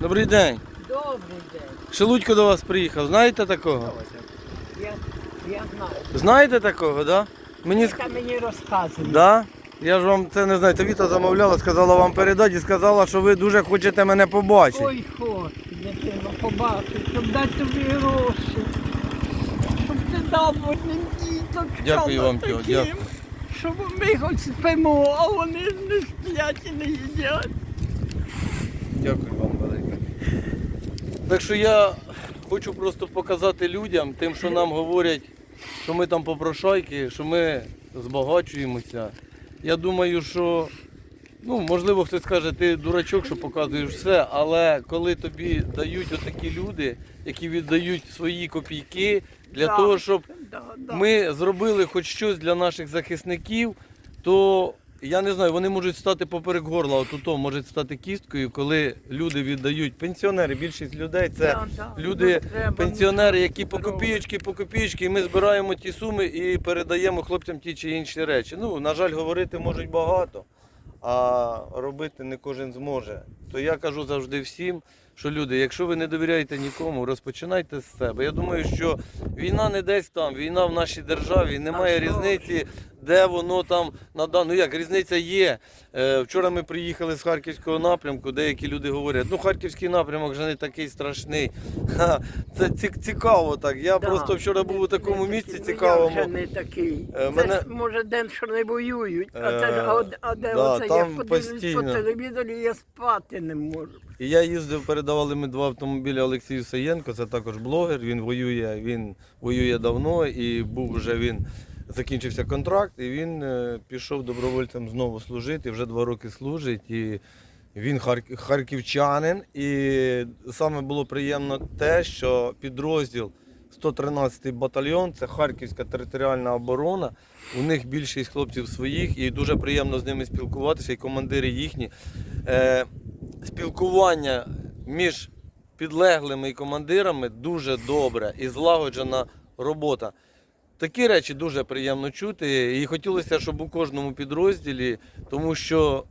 Добрий день. Добрий день. Шелудько до вас приїхав. Знаєте такого? Я, я знаю. Знаєте такого, да? Мені. Це мені розказує. Да? Я ж вам це не знаю. Це Віта замовляла, сказала вам передати і сказала, що ви дуже хочете мене побачити. Ой, хочу, дитину, побачити, щоб дати тобі гроші. Щоб ти дав одним діточкам. Дякую вам, Тьо, дякую. Щоб ми хоч спимо, а вони не сплять і не їдять. Дякую вам велике. Так що я хочу просто показати людям, тим, що нам говорять, що ми там попрошайки, що ми збагачуємося. Я думаю, що ну, можливо хтось скаже, ти дурачок, що показуєш все, але коли тобі дають отакі люди, які віддають свої копійки для Да. того, щоб Да, да. ми зробили хоч щось для наших захисників, то я не знаю, вони можуть стати поперек горла, от то можуть стати кісткою, коли люди віддають пенсіонери. Більшість людей це Да, да. люди, Ну, треба пенсіонери, які по копієчки, по копієчки, і ми збираємо ті суми і передаємо хлопцям ті чи інші речі. Ну, на жаль, говорити можуть багато, а робити не кожен зможе. То я кажу завжди всім, що люди, якщо ви не довіряєте нікому, розпочинайте з себе. Я думаю, що війна не десь там, війна в нашій державі, немає А що різниці, де воно там нада... Ну як різниця є. Е, вчора ми приїхали з харківського напрямку. Деякі люди говорять, ну харківський напрямок вже не такий страшний. Ха, це ці- цікаво так. Я Да. просто вчора був у такому Не місці. Ну, цікавому. Вже не такий. Е, Це мене- ж, може день, що не воюють, а, це, Е, ж- а, а де да, оце там я подивлюсь по телевізорі, я спати не можу. І я їздив, передавали ми два автомобілі Олексію Саєнко, це також блогер. Він воює, він воює давно і був вже він. Закінчився контракт, і він е, пішов добровольцем знову служити. Вже два роки служить. І він харківчанин. І саме було приємно те, що підрозділ 113-й батальйон, це Харківська територіальна оборона. У них більшість хлопців своїх, і дуже приємно з ними спілкуватися, і командири їхні. Спілкування між підлеглими і командирами дуже добре і злагоджена робота. Такі речі дуже приємно чути. І хотілося, щоб у кожному підрозділі, тому що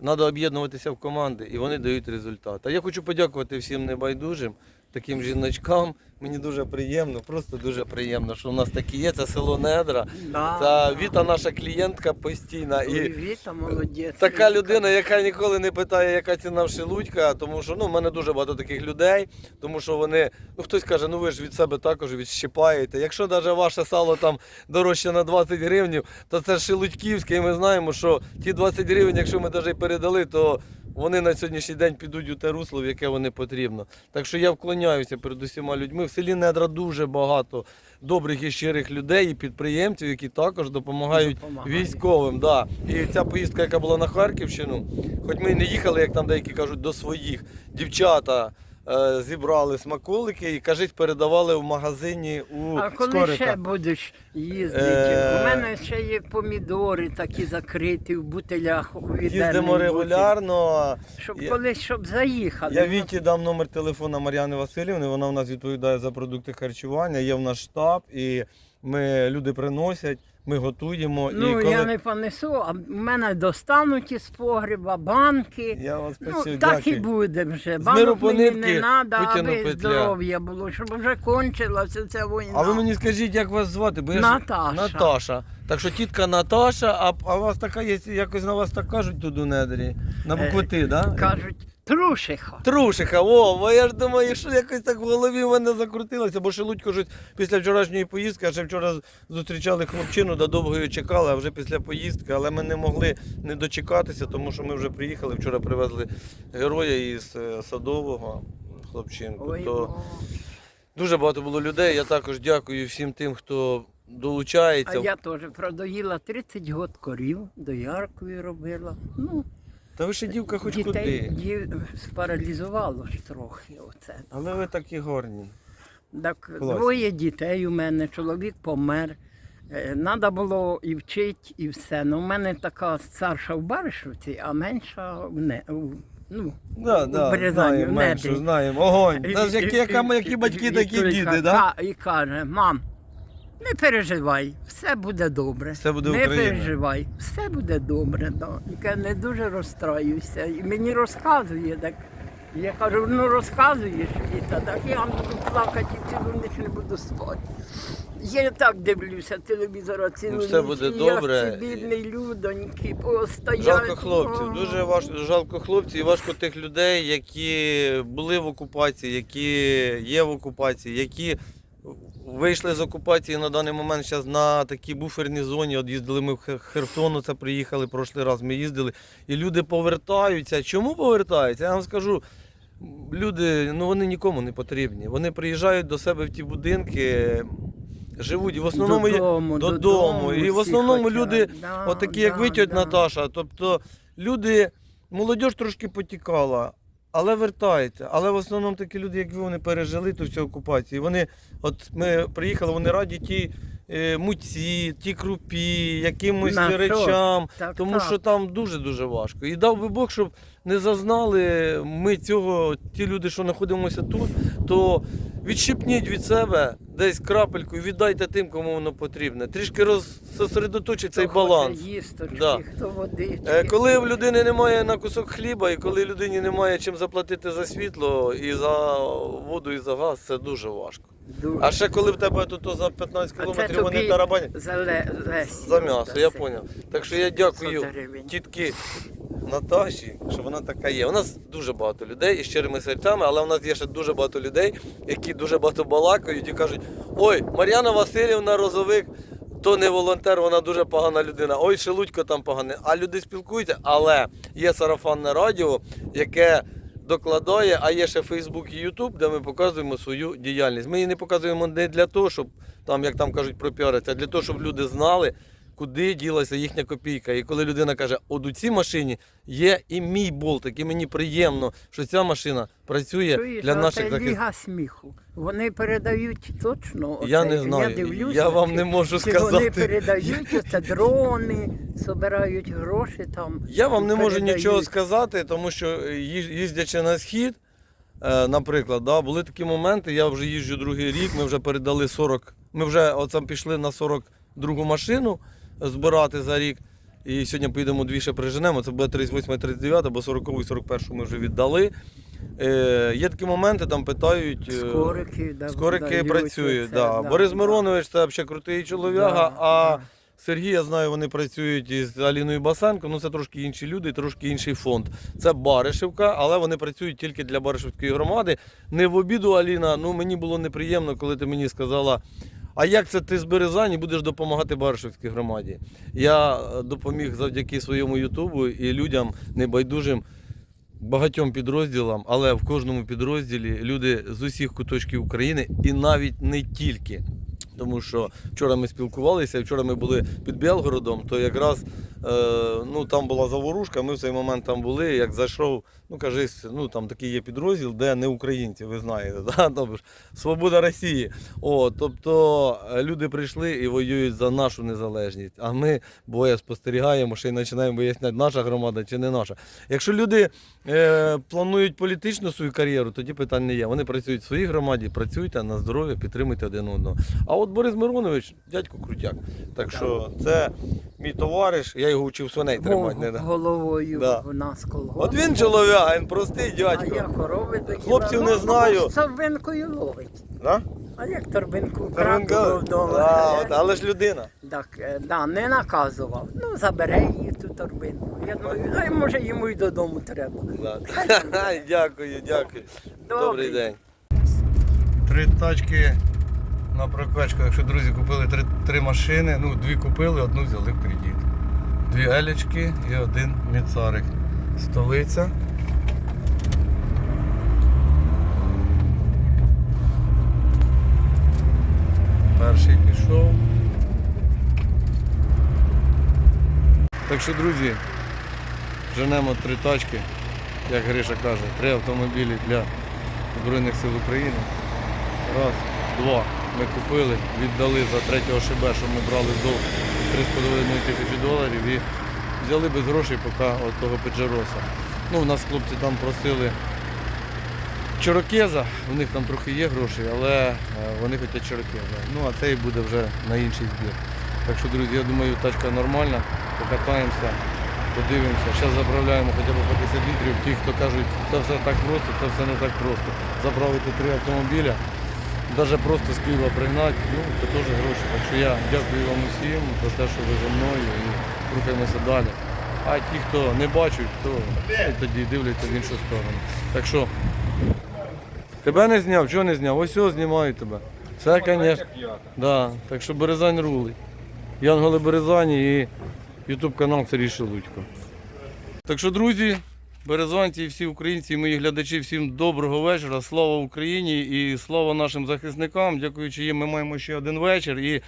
треба об'єднуватися в команди, і вони дають результат. А я хочу подякувати всім небайдужим, таким жіночкам. Мені дуже приємно, просто дуже приємно, що у нас такі є. Це село Недра. Да. Це Віта наша клієнтка постійна. І Віта, молодець. така людина, яка ніколи не питає, яка ціна в шелудька, тому що ну, в мене дуже багато таких людей, тому що вони, ну хтось каже, ну ви ж від себе також відщипаєте. Якщо навіть ваше сало там дорожче на 20 гривень, то це шелудьківське, і ми знаємо, що ті 20 гривень, якщо ми навіть передали, то вони на сьогоднішній день підуть у те русло, в яке вони потрібно. Так що я вклоняюся перед усіма людьми. В селі Недра дуже багато добрих і щирих людей і підприємців, які також допомагають Допомагають. військовим. Да. І ця поїздка, яка була на Харківщину, хоч ми не їхали, як там деякі кажуть, до своїх дівчата. Е, Зібрали смаколики і кажуть, передавали в магазині у А коли Скорика. ще будеш їздити? Е, У мене ще є помідори такі закриті в бутилях у відерних Їздимо бутиль. регулярно. Щоб Я- колись щоб заїхали. Я Ну, Віті дам номер телефона Мар'яни Васильівни. Вона в нас відповідає за продукти харчування. Є в нас штаб, і ми люди приносять, ми готуємо. Ну, і коли... я не понесу, а в мене достануть із погреба банки. Я вас Ну, просив, так і буде вже. Банок мені не треба, аби здоров'я було, щоб вже кончилася ця війна. А ви мені скажіть, як вас звати? Бо я ж- Наташа. Наташа. Так що тітка Наташа, а, а у вас така є, якось на вас так кажуть тут у недрі. На букву Е, Т, да? Кажуть, трушиха. Трушиха, о, бо я ж думаю, що якось так в голові в мене закрутилося, бо Шелудько кажуть, після вчорашньої поїздки, а ще вчора зустрічали хлопчину, до довгої чекали, а вже після поїздки, але ми не могли не дочекатися, тому що ми вже приїхали, вчора привезли героя із е, Садового, хлопчинку. Ой, то дуже багато було людей. Я також дякую всім тим, хто долучається. А я теж продоїла 30 год корів, дояркою робила. Ну, Та ви ще дівка хоч дітей куди. дів... спаралізувало ж трохи оце. Але ви такі гарні. Так, Класно. двоє дітей у мене, чоловік помер. Треба було і вчити, і все. Ну, у мене така старша в Баришівці, а менша в не... у- ну, Да, да, Березані, знаємо, в менше, Недрі. знаємо. Огонь. Та ж які, яка, які батьки, такі і- і- діди, ка- да? І каже, мам, не переживай, все буде добре. Все буде не Україна. переживай, все буде добре. Да. Каже, не дуже розстраюся. І мені розказує, так Я кажу, ну розказуєш, і так я буду плакати і цілу ніч не буду спати. Я так дивлюся телевізора цілу Ну, все буде і добре. Як ці бідні людоньки постоять. Жалко хлопців, дуже важ... жалко хлопців і важко тих людей, які були в окупації, які є в окупації, які вийшли з окупації на даний момент зараз на такій буферній зоні. От їздили ми в Херсону, це приїхали прошлий раз. Ми їздили, і люди повертаються. Чому повертаються? Я вам скажу. Люди, ну вони нікому не потрібні. Вони приїжджають до себе в ті будинки, живуть і в основному Додому, додому. І в основному люди Да, Отакі, як да, ви, тьоть да. Наташа. Тобто люди, молодь трошки потікала, але вертайте. Але в основному такі люди, як ви, вони пережили ту всю окупацію. Вони, от ми приїхали, вони раді ті е, муці, ті крупі, якимось На що? речам. Так, Тому так. що там дуже-дуже важко. І дав би Бог, щоб не зазнали ми цього, ті люди, що знаходимося тут, то відщипніть від себе десь крапельку і віддайте тим, кому воно потрібне. Трішки розсосредоточить цей баланс. їсточки, Да. хто водички. Е, Коли в людини немає на кусок хліба, і коли людині немає чим заплатити за світло і за воду, і за газ, це дуже важко. Дуже. А ще коли в тебе тут за 15 кілометрів вони тарабанять за, ле, за м'ясо, я даси. зрозумів. Так що я дякую тітки Наташі, що вона така є. У нас дуже багато людей із щирими серцями, але у нас є ще дуже багато людей, які дуже багато балакають і кажуть: ой, Мар'яна Васильівна Розовик. То не волонтер, вона дуже погана людина. Ой, Шелудько там поганий. А люди спілкуються, але є сарафанне радіо, яке докладає, а є ще Фейсбук і Ютуб, де ми показуємо свою діяльність. Ми її не показуємо не для того, щоб там, як там кажуть, пропіаритися, а для того, щоб люди знали, куди ділася їхня копійка. І коли людина каже, от у цій машині є і мій болтик, і мені приємно, що ця машина працює Чуєш, для наших це захисників. ліга сміху. Вони передають точно. Я оце, не знаю, дивлюся, я вам чи- не можу чи сказати. Вони передають оце дрони, збирають гроші там. Я вам не можу передають. нічого сказати, тому що е, їздячи на схід, е, наприклад, да, були такі моменти, я вже їжджу другий рік, ми вже передали 40, ми вже оцем пішли на 42 машину збирати за рік. І сьогодні поїдемо дві ще приженемо. Це буде 38 39 бо 40 і 41 ми вже віддали. Е, є такі моменти, там питають. е, Скорики, да, Скорики дають працюють. оце, Да. да, Борис да. Миронович це взагалі крутий чолов'яга, Да, а да. Сергій, я знаю, вони працюють із Аліною Басенко. Ну це трошки інші люди, трошки інший фонд. Це Баришівка, але вони працюють тільки для Баришівської громади. Не в обіду, Аліна. Ну мені було неприємно, коли ти мені сказала. А як це ти з Березані будеш допомагати Баришівській громаді? Я е, допоміг завдяки своєму Ютубу і людям небайдужим багатьом підрозділам, але в кожному підрозділі люди з усіх куточків України і навіть не тільки. Тому що вчора ми спілкувалися, вчора ми були під Білгородом, то якраз е, ну, там була заворушка, ми в цей момент там були, як зайшов, ну кажись, ну там такий є підрозділ, де не українці, ви знаєте, да? Тобто Свобода Росії. О, тобто е, люди прийшли і воюють за нашу незалежність. А ми боє спостерігаємо, ще й починаємо виясняти, наша громада чи не наша. Якщо люди е, планують політичну свою кар'єру, тоді питань не є. Вони працюють в своїй громаді, працюйте на здоров'я, підтримуйте один одного. А от Борис Миронович, дядько крутяк. Так що це мій товариш, я його вчив свиней тримати. Не, да. головою Да. в нас колгосп. От він чолов'як, він простий А я корови доїла. Хлопців не Ну, знаю. з торбинкою ловить. Да? А як торбинку краду вдома? Да, от, але ж людина. Так, е, да, не наказував. Ну, забере її ту торбинку. Я думаю, ай, може йому й додому треба. Да. дякую, дякую. Добрий. Добрий день. Три тачки на прокачку. Якщо друзі купили три, три машини, ну дві купили, одну взяли в кредит. Дві елечки і один міцарик. Столиця. Перший пішов. Так що, друзі, женемо три тачки, як Гриша каже, три автомобілі для Збройних сил України. Раз, два. Ми купили, віддали за третього ШБ, що ми брали до 3,5 тисячі доларів і взяли без грошей поки от того Педжероса. Ну, у нас хлопці там просили Чорокеза, у них там трохи є грошей, але е, вони хочуть Чорокеза. Ну, а цей буде вже на інший збір. Так що, друзі, я думаю, тачка нормальна, покатаємося. Подивимося. Зараз заправляємо хоча б по 10 літрів. Ті, хто кажуть, це все так просто, це все не так просто. Заправити три автомобіля, навіть просто з Києва пригнати, ну, це теж гроші. Так що я дякую вам усім за те, що ви за мною і рухаємося далі. А ті, хто не бачать, то тоді дивляться в іншу сторону. Так що, тебе не зняв, чого не зняв? Ось ось знімаю тебе. Це, звісно. Да, так що Березань рулить. Янголи Березані і Ютуб канал Царі Шелудько. Так що, друзі, березанці і всі українці, мої глядачі, всім доброго вечора. Слава Україні і слава нашим захисникам. Дякуючи їм, ми маємо ще один вечір. І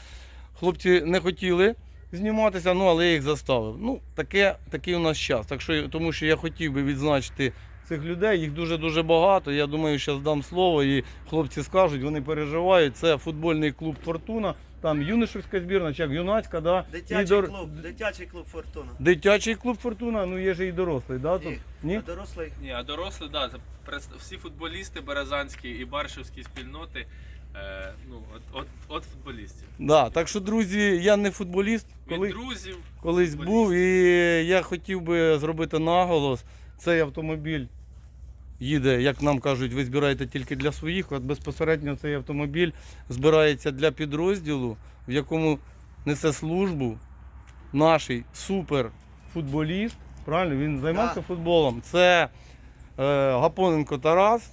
хлопці не хотіли зніматися, ну але я їх заставив. Ну, таке, такий у нас час. Так що, тому що я хотів би відзначити цих людей, їх дуже-дуже багато. Я думаю, зараз дам слово і хлопці скажуть, вони переживають. Це футбольний клуб Фортуна, там юношівська збірна, чи як юнацька, да? Дитячий дор- клуб, дитячий клуб Фортуна. Дитячий клуб Фортуна, ну є же і дорослий, да? Тут? Ні? А дорослий Ні, а дорослі, да, це всі футболісти березанські і баршівські спільноти. Е, ну, от, от, от футболістів. Да, так що, друзі, я не футболіст, Від коли, друзів. колись футболіст. був, і я хотів би зробити наголос. Цей автомобіль їде, як нам кажуть, ви збираєте тільки для своїх. От безпосередньо цей автомобіль збирається для підрозділу, в якому несе службу наш суперфутболіст. Правильно, він займався футболом. Це е, Гапоненко Тарас.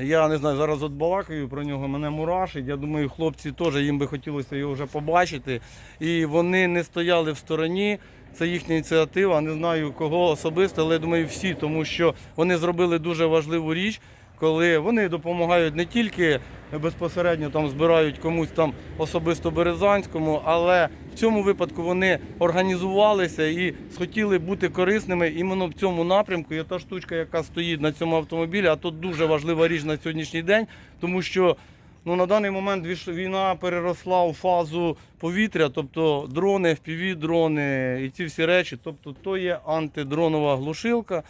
Я не знаю, зараз от балакаю про нього, мене мурашить. Я думаю, хлопці теж їм би хотілося його вже побачити. І вони не стояли в стороні. Це їхня ініціатива. Не знаю кого особисто, але думаю, всі, тому що вони зробили дуже важливу річ, коли вони допомагають не тільки безпосередньо там збирають комусь там особисто Березанському, але в цьому випадку вони організувалися і схотіли бути корисними іменно в цьому напрямку. І та штучка, яка стоїть на цьому автомобілі, а тут дуже важлива річ на сьогоднішній день, тому що ну, на даний момент війна переросла у фазу повітря, тобто дрони, FPV-дрони і ці всі речі. Тобто то є антидронова глушилка,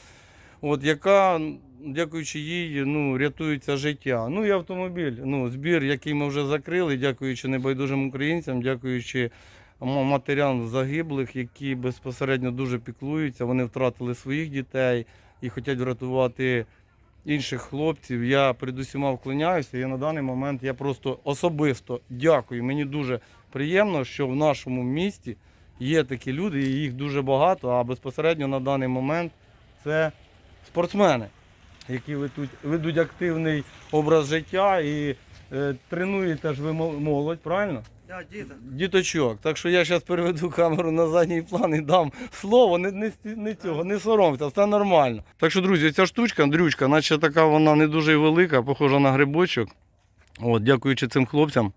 от, яка, дякуючи їй, ну, рятується життя. Ну і автомобіль, ну, збір, який ми вже закрили, дякуючи небайдужим українцям, дякуючи матерям загиблих, які безпосередньо дуже піклуються. Вони втратили своїх дітей і хочуть врятувати інших хлопців. Я перед усіма вклоняюся. І на даний момент я просто особисто дякую. Мені дуже приємно, що в нашому місті є такі люди, і їх дуже багато. А безпосередньо на даний момент це спортсмени, які ведуть, ведуть активний образ життя і е, тренуєте ж ви молодь, правильно? Я діда. Діточок. Так що я зараз переведу камеру на задній план і дам слово, не, не, не цього, не соромся, все нормально. Так що, друзі, ця штучка, дрючка, наче така вона не дуже велика, похожа на грибочок. От, дякуючи цим хлопцям.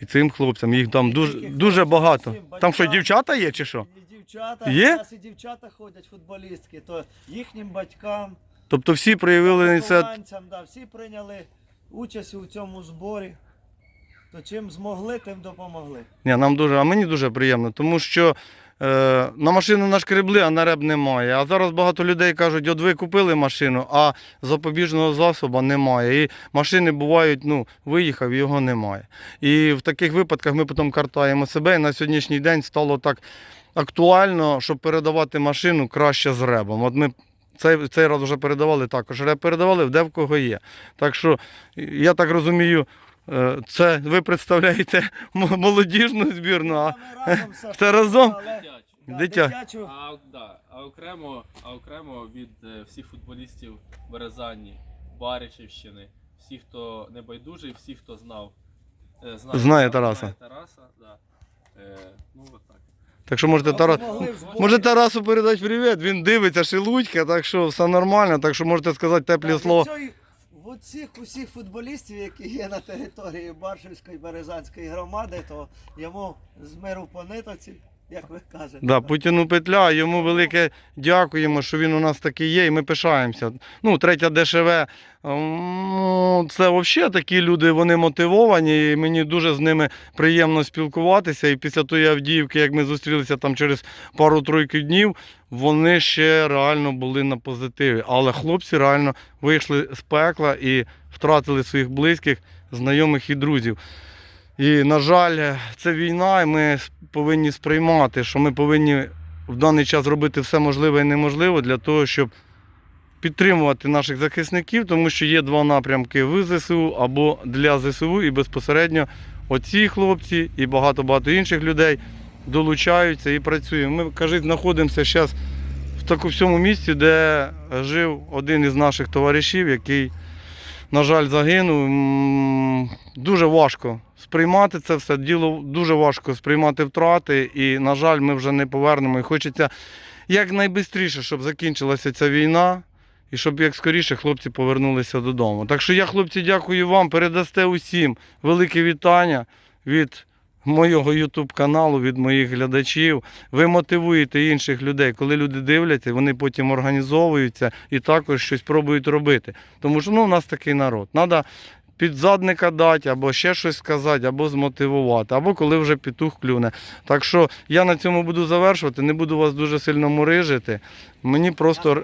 І цим хлопцям, їх там дуже, дуже багато. Там що, дівчата є чи що? Дівчата, Є? у нас і дівчата ходять футболістки, то їхнім батькам, Тобто всі проявили ініціативу. да, всі прийняли участь у цьому зборі. То чим змогли, тим допомогли. Ні, нам дуже, а мені дуже приємно, тому що е, на машину нашкребли, а на реб немає. А зараз багато людей кажуть, от ви купили машину, а запобіжного засобу немає. І машини бувають, ну, виїхав, його немає. І в таких випадках ми потім картаємо себе. І на сьогоднішній день стало так актуально, щоб передавати машину краще з ребом. От ми цей, цей раз вже передавали також. Реб передавали, де в кого є. Так що, я так розумію, це ви представляєте молодіжну збірну, а це разом? Дитя. дитячу А, да, а, окремо, а окремо від е, всіх футболістів Березані, Баричівщини, всі, хто небайдужий, всі, хто знав. е, Знає Тараса. Знає Тараса, да. Е, ну, от так. Так що можете Тарас. Може Тарасу передати привіт, він дивиться шелудька, так що все нормально, так що можете сказати теплі Так, слова. Цих усіх футболістів, які є на території Баршівської Березанської громади, то йому з миру по нитоці, як ви кажете. Да, Путіну петля, йому велике дякуємо, що він у нас такий є, і ми пишаємося. Ну, третя ДШВ, м, це взагалі такі люди, вони мотивовані, і мені дуже з ними приємно спілкуватися. І після тої Авдіївки, як ми зустрілися там через пару-тройки днів, вони ще реально були на позитиві. Але хлопці реально вийшли з пекла і втратили своїх близьких, знайомих і друзів. І, на жаль, це війна, і ми повинні сприймати, що ми повинні в даний час робити все можливе і неможливе для того, щоб підтримувати наших захисників, тому що є два напрямки в ЗСУ або для ЗСУ, і безпосередньо оці хлопці і багато-багато інших людей долучаються і працюємо. Ми, кажуть, знаходимося зараз в такому всьому місці, де жив один із наших товаришів, який, на жаль, загинув. Дуже важко сприймати це все. Діло дуже важко сприймати втрати, і, на жаль, ми вже не повернемо. І хочеться якнайбистріше, щоб закінчилася ця війна. І щоб як скоріше хлопці повернулися додому. Так що я, хлопці, дякую вам. Передасте усім велике вітання від моєго YouTube каналу, від моїх глядачів. Ви мотивуєте інших людей. Коли люди дивляться, вони потім організовуються і також щось пробують робити. Тому що ну, у нас такий народ. Треба підзадника дати, або ще щось сказати, або змотивувати, або коли вже петух клюне. Так що я на цьому буду завершувати, не буду вас дуже сильно мурижити. Мені просто.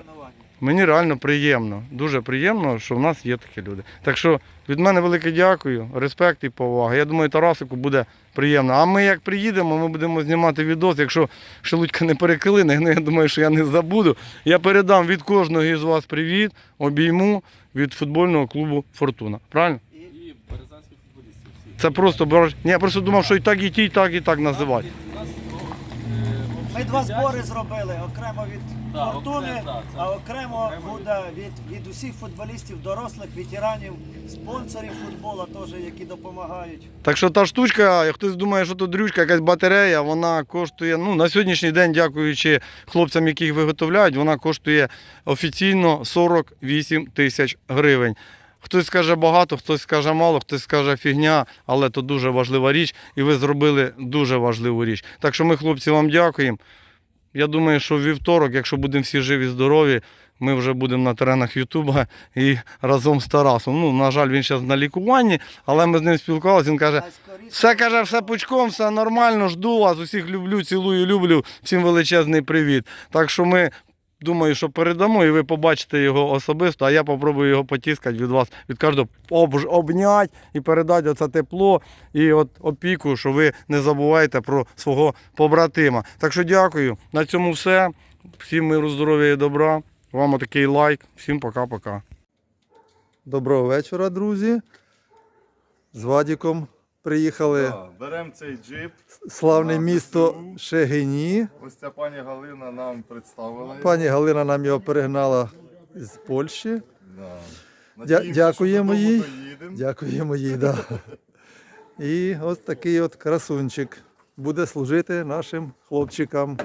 Мені реально приємно, дуже приємно, що в нас є такі люди. Так що від мене велике дякую, респект і повага. Я думаю, Тарасику буде приємно. А ми як приїдемо, ми будемо знімати відос. Якщо Шелудька не перекилине, ну я думаю, що я не забуду. Я передам від кожного із вас привіт, обійму від футбольного клубу Фортуна. Правильно? І березанських футболістів. Це просто Ні, я просто думав, що і так, і ті, і так, і так називати. Ми два збори зробили окремо від Да, фортуни, оце, да, це а окремо окремо буде від, від усіх футболістів, дорослих, ветеранів, спонсорів футболу, теж, які допомагають. Так що та штучка, як хтось думає, що тут дрючка, якась батарея, вона коштує, ну, на сьогоднішній день, дякуючи хлопцям, які їх виготовляють, вона коштує офіційно 48 тисяч гривень. Хтось скаже багато, хтось скаже мало, хтось скаже фігня, але то дуже важлива річ, і ви зробили дуже важливу річ. Так що ми, хлопці, вам дякуємо. Я думаю, що в вівторок, якщо будемо всі живі, здорові, ми вже будемо на теренах Ютуба і разом з Тарасом. Ну, на жаль, він зараз на лікуванні, але ми з ним спілкувалися. Він каже, все каже, все пучком, все нормально, жду вас, усіх люблю, цілую, люблю. Всім величезний привіт. Так що ми думаю, що передамо, і ви побачите його особисто, а я попробую його потіскати від вас, від кожного об, обнять і передати оце тепло і от опіку, що ви не забуваєте про свого побратима. Так що дякую. На цьому все. Всім миру, здоров'я і добра. Вам отакий лайк. Всім пока-пока. Доброго вечора, друзі. З Вадіком приїхали Да, беремо цей джип. славне на місто ЗСУ. Шегині. Ось ця пані Галина нам представила. його. Пані Галина нам його перегнала з Польщі. Да. Надіємося, дякуємо додому їй. доїдемо. Дякуємо їй. Да. І ось такий от красунчик буде служити нашим хлопчикам.